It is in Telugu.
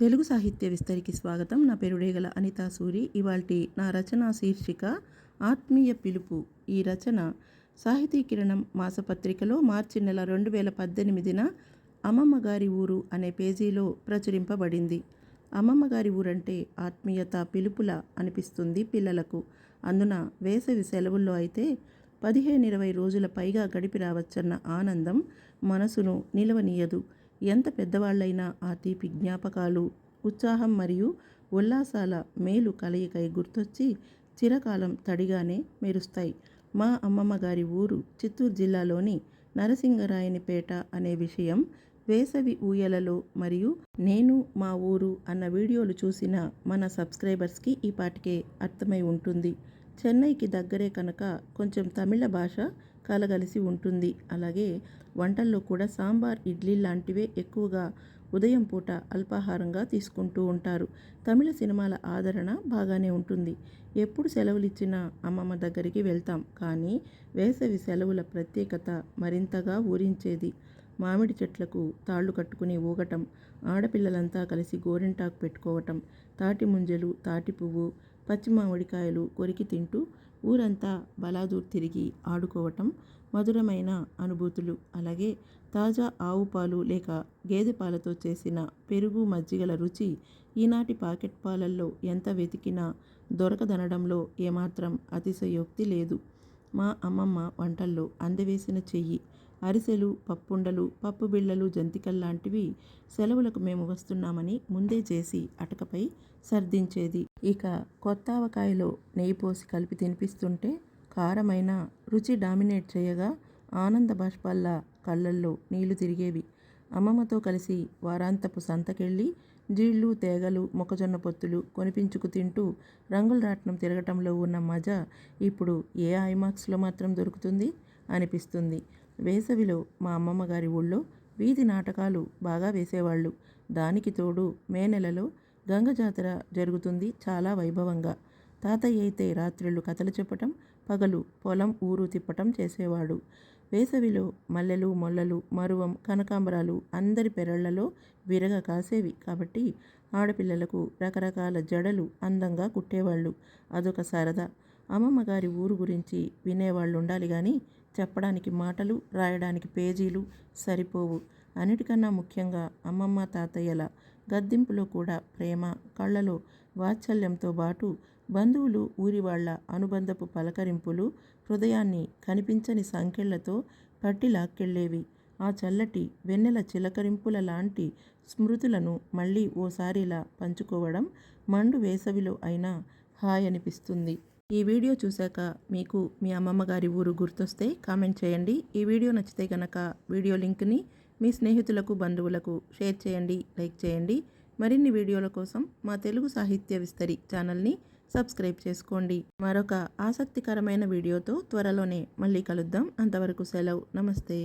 తెలుగు సాహిత్య విస్తరికి స్వాగతం. నా పేరు డేగల అనితా సూరి. ఇవాల్టి నా రచన శీర్షిక ఆత్మీయ పిలుపు. ఈ రచన సాహితీ కిరణం మాసపత్రికలో మార్చి నెల రెండు వేల పద్దెనిమిదిన అమ్మమ్మ గారి ఊరు అనే పేజీలో ప్రచురింపబడింది. అమ్మమ్మ గారి ఊరంటే ఆత్మీయత పిలుపుల అనిపిస్తుంది పిల్లలకు. అందున వేసవి సెలవుల్లో అయితే పదిహేను ఇరవై రోజుల పైగా గడిపి రావచ్చన్న ఆనందం మనసును నిలవనీయదు. ఎంత పెద్దవాళ్ళైనా ఆ తీపి జ్ఞాపకాలు ఉత్సాహం మరియు ఉల్లాసాల మేలు కలయికై గుర్తొచ్చి చిరకాలం తడిగానే మెరుస్తాయి. మా అమ్మమ్మ గారి ఊరు చిత్తూరు జిల్లాలోని నరసింగరాయనిపేట అనే విషయం వేసవి ఊయలలో మరియు నేను మా ఊరు అన్న వీడియోలు చూసిన మన సబ్స్క్రైబర్స్కి ఈ పాటికే అర్థమై ఉంటుంది. చెన్నైకి దగ్గరే కనుక కొంచెం తమిళ భాష కలగలిసి ఉంటుంది. అలాగే వంటల్లో కూడా సాంబార్ ఇడ్లీ లాంటివే ఎక్కువగా ఉదయం పూట అల్పాహారంగా తీసుకుంటూ ఉంటారు. తమిళ సినిమాల ఆదరణ బాగానే ఉంటుంది. ఎప్పుడు సెలవులు ఇచ్చినా అమ్మమ్మ దగ్గరికి వెళ్తాం. కానీ వేసవి సెలవుల ప్రత్యేకత మరింతగా ఊరించేది. మామిడి చెట్లకు తాళ్ళు కట్టుకుని ఊగటం ఆడపిల్లలంతా కలిసి గోరింటాకు పెట్టుకోవటం తాటి ముంజలు తాటి పువ్వు పచ్చి మామిడికాయలు కొరికి తింటూ ఊరంతా బలాదూర్ తిరిగి ఆడుకోవటం మధురమైన అనుభూతులు. అలాగే తాజా ఆవు పాలు లేక గేదె పాలతో చేసిన పెరుగు మజ్జిగల రుచి ఈనాటి పాకెట్ పాలల్లో ఎంత వెతికినా దొరకదనడంలో ఏమాత్రం అతిశయోక్తి లేదు. మా అమ్మమ్మ వంటల్లో అందవేసిన చెయ్యి అరిసెలు పప్పుండలు పప్పు బిళ్ళలు జంతికల్లాంటివి సెలవులకు మేము వస్తున్నామని ముందే చేసి అటకపై సర్దించేది. ఇక కొత్త ఆవకాయలో నెయ్యి పోసి కలిపి తినిపిస్తుంటే కారమైన రుచి డామినేట్ చేయగా ఆనంద బాష్పాల్లా కళ్ళల్లో నీళ్ళు తిరిగేవి. అమ్మమ్మతో కలిసి వారాంతపు సంతకెళ్ళి జీళ్ళు తేగలు మొక్కజొన్న పొత్తులు కొనిపించుకు తింటూ రంగుల రాట్నం తిరగటంలో ఉన్న మజా ఇప్పుడు ఏ ఐమాక్స్లో మాత్రం దొరుకుతుంది? అనిపిస్తుంది. వేసవిలో మా అమ్మమ్మ గారి ఊళ్ళో వీధి నాటకాలు బాగా వేసేవాళ్ళు. దానికి తోడు మే నెలలో గంగ జాతర జరుగుతుంది చాలా వైభవంగా. తాతయ్య అయితే రాత్రులు కథలు చెప్పటం పగలు పొలం ఊరు తిప్పటం చేసేవాడు. వేసవిలో మల్లెలు మొల్లలు మరువం కనకాంబరాలు అందరి పెరళ్ళలో విరగ కాసేవి కాబట్టి ఆడపిల్లలకు రకరకాల జడలు అందంగా కుట్టేవాళ్ళు. అదొక సరదా. అమ్మమ్మ గారి ఊరు గురించి వినేవాళ్ళు ఉండాలి కానీ చెప్పడానికి మాటలు రాయడానికి పేజీలు సరిపోవు. అన్నిటికన్నా ముఖ్యంగా అమ్మమ్మ తాతయ్యల గద్దింపులో కూడా ప్రేమ కళ్ళలో వాత్సల్యంతో పాటు బంధువులు ఊరి వాళ్ళ అనుబంధపు పలకరింపులు హృదయాన్ని కనిపించని సంఖ్యలతో పట్టిలాక్కెళ్ళేవి. ఆ చల్లటి వెన్నెల చిలకరింపుల లాంటి స్మృతులను మళ్ళీ ఓసారిలా పంచుకోవడం మండు వేసవిలో అయినా హాయ్ అనిపిస్తుంది ఈ వీడియో చూశాక మీకు మీ అమ్మమ్మ గారి ఊరు గుర్తొస్తే కామెంట్ చేయండి. ఈ వీడియో నచ్చితే కనుక వీడియో లింక్ని మీ స్నేహితులకు బంధువులకు షేర్ చేయండి లైక్ చేయండి. మరిన్ని వీడియోల కోసం మా తెలుగు సాహిత్య విస్తరి ఛానల్ని సబ్స్క్రైబ్ చేసుకోండి. మరొక ఆసక్తికరమైన వీడియోతో త్వరలోనే మళ్ళీ కలుద్దాం. అంతవరకు సెలవు. నమస్తే.